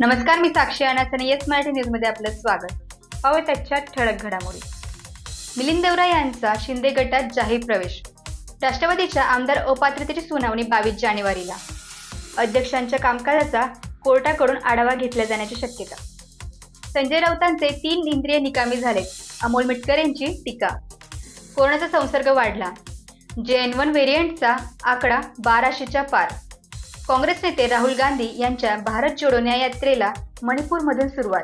नमस्कार मी साक्षी अनास आणि येस मराठी न्यूजमध्ये आपलं स्वागत. पाहूया त्याच्या ठळक घडामोडी. मिलिंद देवरा यांचा शिंदे गटात जाहीर प्रवेश. राष्ट्रवादीच्या आमदार अपात्रतेची सुनावणी बावीस जानेवारीला. अध्यक्षांच्या कामकाजाचा कोर्टाकडून आढावा घेतला जाण्याची शक्यता. संजय राऊतांचे तीन इंद्रिय निकामी झाले अमोल मिटकर यांची टीका. कोरोनाचा संसर्ग वाढला. जे एन वन व्हेरियंटचा आकडा बाराशेच्या पार. काँग्रेस नेते राहुल गांधी यांच्या भारत जोडो न्याय यात्रेला मणिपूरमधून सुरुवात.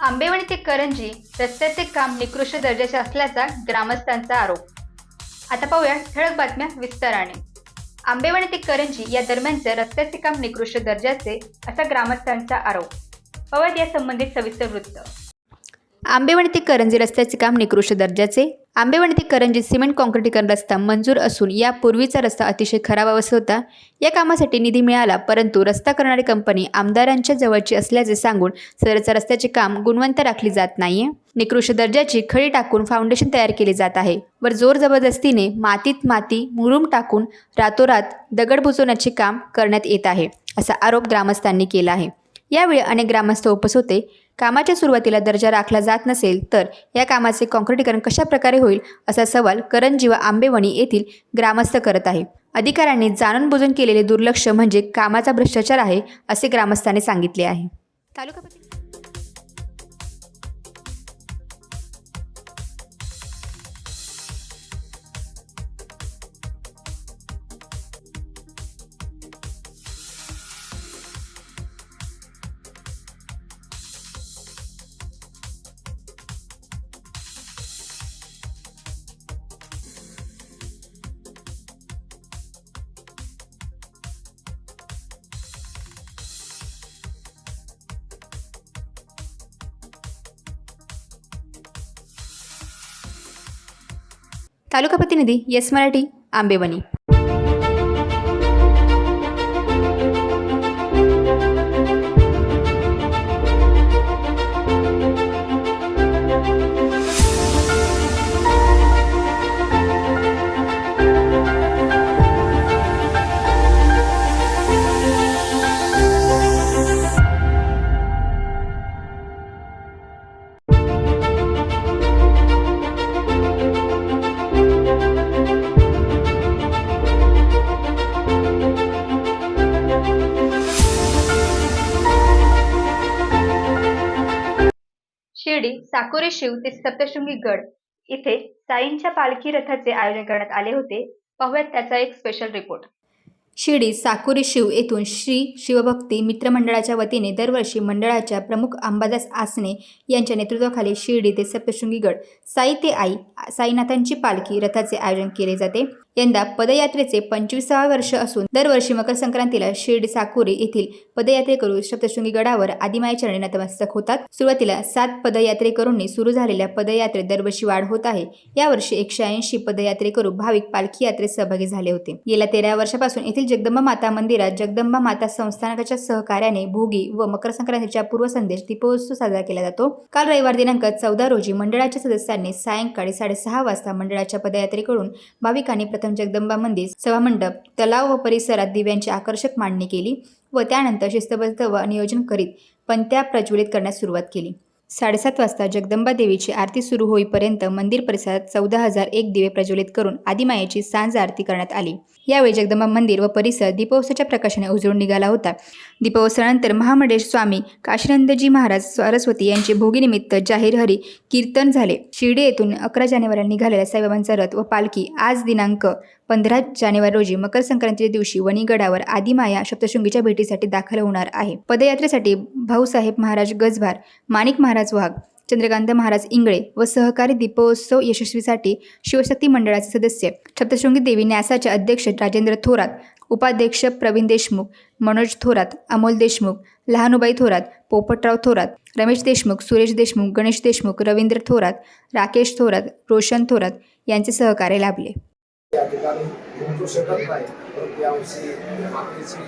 आंबेवाडी ते करंजी रस्त्याचे काम निकृष्ट दर्जाचे असल्याचा ग्रामस्थांचा आरोप. आता पाहूया ठळक बातम्या विस्ताराने. आंबेवाडी ते करंजी या दरम्यानचे रस्त्याचे काम निकृष्ट दर्जाचे असा ग्रामस्थांचा आरोप. पवार या संबंधित सविस्तर वृत्त. आंबेवाडी ते करंजी रस्त्याचे काम निकृष्ट दर्जाचे आंबेवणी ते करंजी सिमेंट काँक्रिटीकरण रस्ता मंजूर असून यापूर्वीचा रस्ता अतिशय खराब अवस्थेत होता. या कामासाठी निधी मिळाला परंतु रस्ता करणारी कंपनी आमदारांच्या जवळची असल्याचे सांगून सदरचा रस्त्याचे काम गुणवंत राखली जात नाहीये. निकृष्ट दर्जाची खडी टाकून फाउंडेशन तयार केले जात आहे. वर जोर जबरदस्तीने मातीत माती मुरुम टाकून रातोरात दगड बुजवण्याचे काम करण्यात येत आहे असा आरोप ग्रामस्थांनी केला आहे. यावेळी अनेक ग्रामस्थ उपस्थित होते. कामाच्या सुरुवातीला दर्जा राखला जात नसेल तर या कामाचे काँक्रिटीकरण कशा प्रकारे होईल असा सवाल करंजी व आंबेवणी येथील ग्रामस्थ करत आहे. अधिकाऱ्यांनी जाणून बुजून केलेले दुर्लक्ष म्हणजे कामाचा भ्रष्टाचार आहे असे ग्रामस्थांनी सांगितले आहे. तालुका तालुका प्रतिनिधी येस मराठी आंबेवणी साकोरे शिव ते सप्तशृंगी गड इथे साईंच्या पालखी रथाचे आयोजन करण्यात आले होते. पाहूयात त्याचा एक स्पेशल रिपोर्ट शिर्डी साकुरी शिव येथून श्री शिवभक्ती मित्रमंडळाच्या वतीने दरवर्षी मंडळाच्या प्रमुख अंबादास आसने यांच्या नेतृत्वाखाली शिर्डी ते सप्तशृंगीगड साई ते आई साईनाथांची पालखी रथाचे आयोजन केले जाते. यंदा पदयात्रेचे पंचवीसावे वर्ष असून दरवर्षी मकर संक्रांतीला शिर्डी साकुरी येथील पदयात्रेकरू सप्तशृंगी गडावर आदिमायचरणी नतमस्तक होतात. सुरुवातीला सात पदयात्रेकरूंनी सुरू झालेल्या पदयात्रेत दरवर्षी वाढ होत आहे. यावर्षी एकशे ऐंशी पदयात्रेकरू भाविक पालखी यात्रेत सहभागी झाले होते. गेल्या तेरा वर्षापासून येथील जगदंबा माता मंदिरात जगदंबा माता संस्थानकाच्या सहकार्याने भोगी व मकर संक्रांतीच्या पूर्वसंदेश दीपोत्सव साजरा केला जातो. काल रविवार दिनांक चौदा रोजी मंडळाच्या सदस्यांनी सायंकाळी साडेसहा वाजता मंडळाच्या पदयात्रेकडून भाविकांनी प्रथम जगदंबा मंदिर सभामंडप तलाव व परिसरात दिव्यांची आकर्षक मांडणी केली व त्यानंतर शिस्तबद्ध व नियोजन करीत पंत्या प्रज्वलित करण्यास सुरुवात केली. साडेसात वाजता जगदंबा देवीची आरती सुरू होईपर्यंत मंदिर परिसरात चौदा हजार एक दिवे प्रज्वलित करून आदिमायेची सांज आरती करण्यात आली. यावेळी जगदंबा मंदिर व परिसर दीपोत्सवाच्या प्रकाशाने उजळून निघाला होता. दीपोत्सवानंतर महामंडेश स्वामी काशीनंदजी महाराज सरस्वती यांचे भोगीनिमित्त जाहीर हरी कीर्तन झाले. शिर्डी येथून अकरा जानेवारीला निघालेला साईबाबांचा रथ व पालखी आज दिनांक पंधरा जानेवारी रोजी मकर संक्रांतीच्या दिवशी वणीगडावर आदिमाया सप्तशृंगीच्या भेटीसाठी दाखल होणार आहे. पदयात्रेसाठी भाऊसाहेब महाराज गजभार माणिक महाराज वाघ चंद्रकांत महाराज इंगळे व सहकारी दीपोत्सव यशस्वीसाठी शिवशक्ती मंडळाचे सदस्य सप्तशृंगी देवी न्यासाचे अध्यक्ष राजेंद्र थोरात उपाध्यक्ष प्रवीण देशमुख मनोज थोरात अमोल देशमुख लहानुबाई थोरात पोपटराव थोरात रमेश देशमुख सुरेश देशमुख गणेश देशमुख रवींद्र थोरात राकेश थोरात रोशन थोरात यांचे सहकार्य लाभले. या ठिकाणी पोहोचू शकत नाही. परंतु यावर्षी मातीची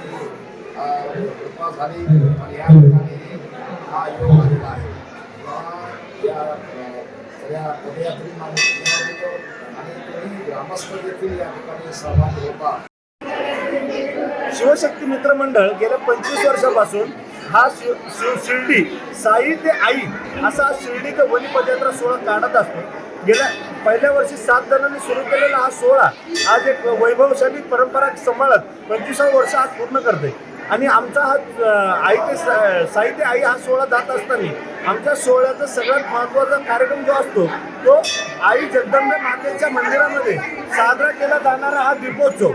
कृपा झाली आणि या ठिकाणी हा योग आलेला आहे. या सगळ्या पदयात्रींना आणि तुम्ही ग्रामस्थ देखील या ठिकाणी सहभागी होता. शिवशक्ती मित्र मंडळ गेल्या पंचवीस वर्षापासून हा शिव शिव शिर्डी साई ते आई असा शिर्डी ते वनी पदयात्रा सोहळा काढत असतो. गेल्या पहिल्या वर्षी सात जणांनी सुरू केलेला हा सोहळा आज एक वैभवशाली परंपरा सांभाळत पंचवीसावं वर्ष आज पूर्ण करते. आणि आमचा हा आई ते सा- आई हा सोहळा जात असताना आमच्या सोहळ्याचा सगळ्यात महत्त्वाचा कार्यक्रम जो असतो तो आई जगदंबे मातेच्या मंदिरामध्ये साजरा केला जाणारा हा दीपोत्सव.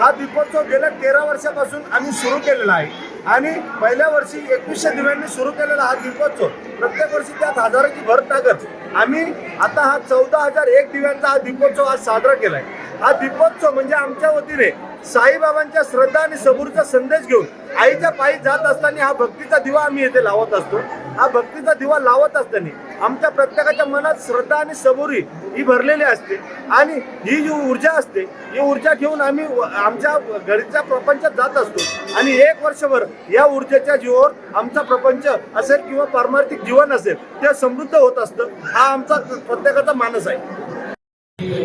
हा दीपोत्सव गेल्या तेरा वर्षापासून आम्ही सुरू केलेला आहे. आणि पहिल्या वर्षी एकवीसशे दिव्यांनी सुरू केलेला हा दीपोत्सव प्रत्येक वर्षी त्यात हजाराची भर टाकत. आम्ही आता हा चौदा हजार एक दिव्यांचा हा दीपोत्सव आज साजरा केलाय. हा दीपोत्सव म्हणजे आमच्या वतीने साईबाबांच्या श्रद्धा आणि सबूरचा संदेश घेऊन आईच्या पायी जात असताना हा भक्तीचा दिवा आम्ही येथे लावत असतो. हा भक्तीचा दिवा लावत असताना आमच्या प्रत्येकाच्या मनात श्रद्धा आणि सबुरी ही भरलेली असते. आणि ही जी ऊर्जा असते ही ऊर्जा घेऊन आम्ही आमच्या घरच्या प्रपंचात जात असतो. आणि एक वर्षभर या ऊर्जेच्या जीवावर आमचा प्रपंच असेल किंवा पारमार्थिक जीवन असेल ते समृद्ध होत असतं हा आमचा प्रत्येकाचा मानस आहे.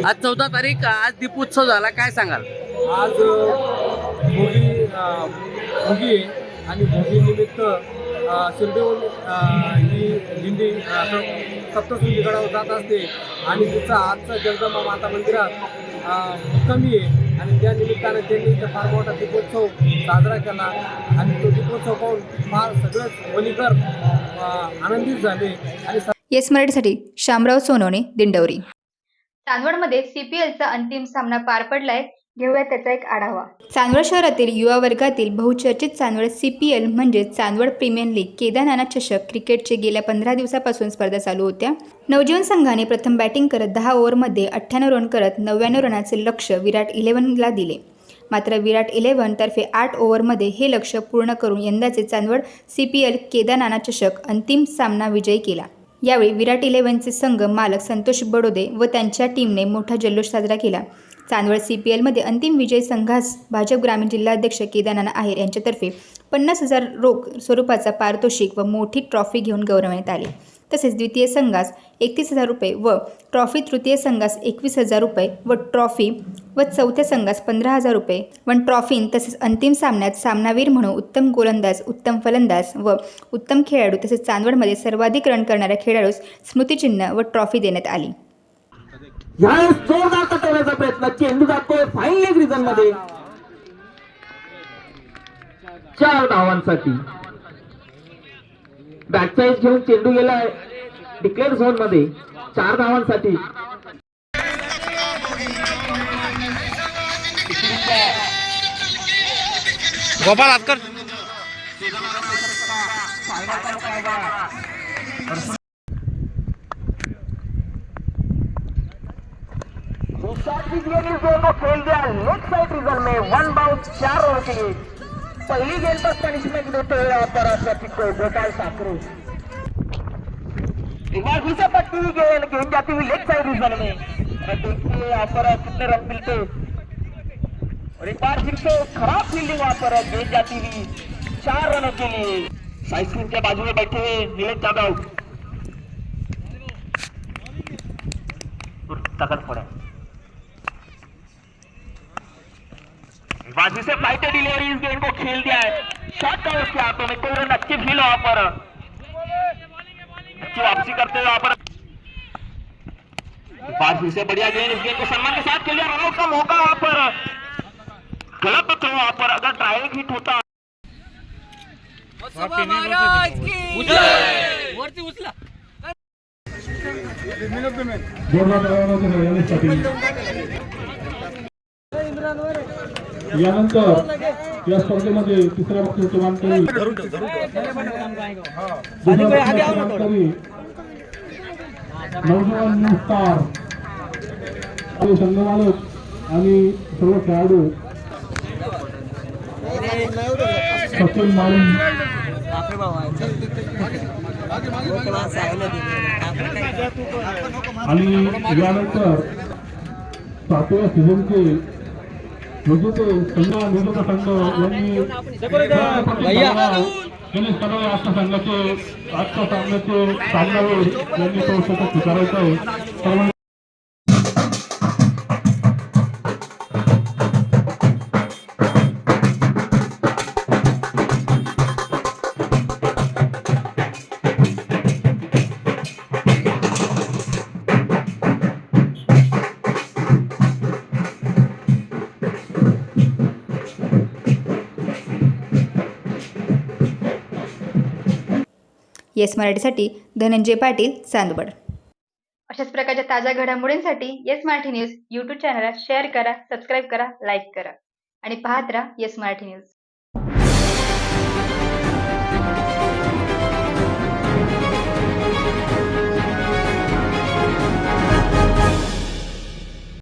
आज चौदा तारीख आज दीपोत्सव झाला काय सांगाल? आज भोगी भोगी आणि भोगीनिमित्त अ, शिर्डीहून ही दिंडी अ, स- सप्तशृंगीगडावर जात असते. आणि तिचा आजचा जगदंबा माता मंदिरात मुक्कामी आहे. आणि त्या निमित्तानं त्यांनी इथं फार मोठा दीपोत्सव साजरा केला. आणि तो दीपोत्सव पाहून फार सगळंच वणीकर अ, आनंदित झाले. आणि येस मराठीसाठी शामराव सोनवणे दिंडवरी चांदवडमध्ये सीपीएलचा अंतिम सामना पार पडलाय. घेऊया त्याचा एक आढावा. चांदवड शहरातील युवा वर्गातील बहुचर्चित चांदवड एल म्हणजे चांदवड प्रीमियर लीग केदारनाथ चषक क्रिकेटचे गेल्या पंधरा दिवसापासून स्पर्धा चालू होत्या. नवजीवन संघाने प्रथम बॅटिंग करत दहा ओव्हरमध्ये अठ्ठ्याण्णव रन करत नव्याण्णव रनाचे लक्ष विराट इलेव्हनला दिले. मात्र विराट इलेव्हनतर्फे आठ ओव्हरमध्ये हे लक्ष पूर्ण करून यंदाचे Chandwad C P L Kedarnath चषक अंतिम सामना विजयी केला. यावेळी विराट इलेव्हनचे संघ मालक संतोष बडोदे व त्यांच्या टीमने मोठा जल्लोष साजरा केला. चांदवड सी पी एलमध्ये अंतिम विजय संघास भाजप ग्रामीण जिल्हाध्यक्ष केदारनाथ आहेर यांच्यातर्फे पन्नास हजार रोख स्वरूपाचा पारितोषिक व मोठी ट्रॉफी घेऊन गौरवण्यात आले. तसेच द्वितीय संघास एकतीस हजार रुपये व ट्रॉफी तृतीय संघास एकवीस हजार रुपये व ट्रॉफी व चौथ्या संघास पंधरा हजार रुपये. व ट्रॉफी तसेच अंतिम सामन्यात सामनावीर म्हणून उत्तम गोलंदाज उत्तम फलंदाज व उत्तम खेळाडू तसेच चांदवडमध्ये सर्वाधिक रन करणाऱ्या खेळाडूस स्मृतिचिन्ह व ट्रॉफी देण्यात आली. यावेळेस जोरदार तटवण्याचा प्रयत्न चेंडू जातोय फाईन लेग रिझनमध्ये. चार धावांसाठी. बॅकसाईज घेऊन चेंडू गेलाय डिक्लेअर झोनमध्ये. चार धावांसाठी. गोपाल आजकर खेल दिया लेग साइड रिजन में वन बाउंड चार रन के लिए। पहली गेंद पर पनिशमेंट देते हुए यहाँ पर अथलेटिक को गोपाल साकरे एक से पट्टी हुई गेंद गेंद जाती हुई लेग साइड रिजन में। देखिए यहाँ पर कितने रन मिलते। और एक बार फिर से खराब फील्डिंग वहां पर गेंद जाती हुई चार रनों के लिए। साइड स्क्रीन के बाजू में बैठे हुए नीलेश यादव तकत पड़े। बाजू से फ़्लाइट डिलीवरी इस गेंद को खेल दिया है। शॉट था उसके हाथों में कोई रन अच्छी फील वहाँ पर। अच्छी वापसी करते हुए वहाँ पर। फिर से बढ़िया गेंद इस गेंद को सम्मान के साथ खेल दिया रनआउट का मौका वहाँ पर। गलत थ्रो वहाँ पर अगर डायरेक्ट हिट होता। यानंतर या स्पर्धेमध्ये तिसऱ्या बक्षीचे मानकरी दुसऱ्या मानकरी स्टार आणि संघमालक आणि सर्व खेळाडू सचिन माळी आणि यानंतर सातव्या सीझनचे विजेते संघ विजेता संघ यांनी यांनी सर्व आजच्या संघाचे आजच्या सामन्याचे सामनावीर यांनी तो येस मराठीसाठी धनंजय पाटील चांदवड. अशाच प्रकारच्या ताज्या घडामोडींसाठी येस मराठी न्यूज यूट्यूब चॅनलला शेअर करा सबस्क्राईब करा लाईक करा. आणि पाहत राहा येस मराठी न्यूज.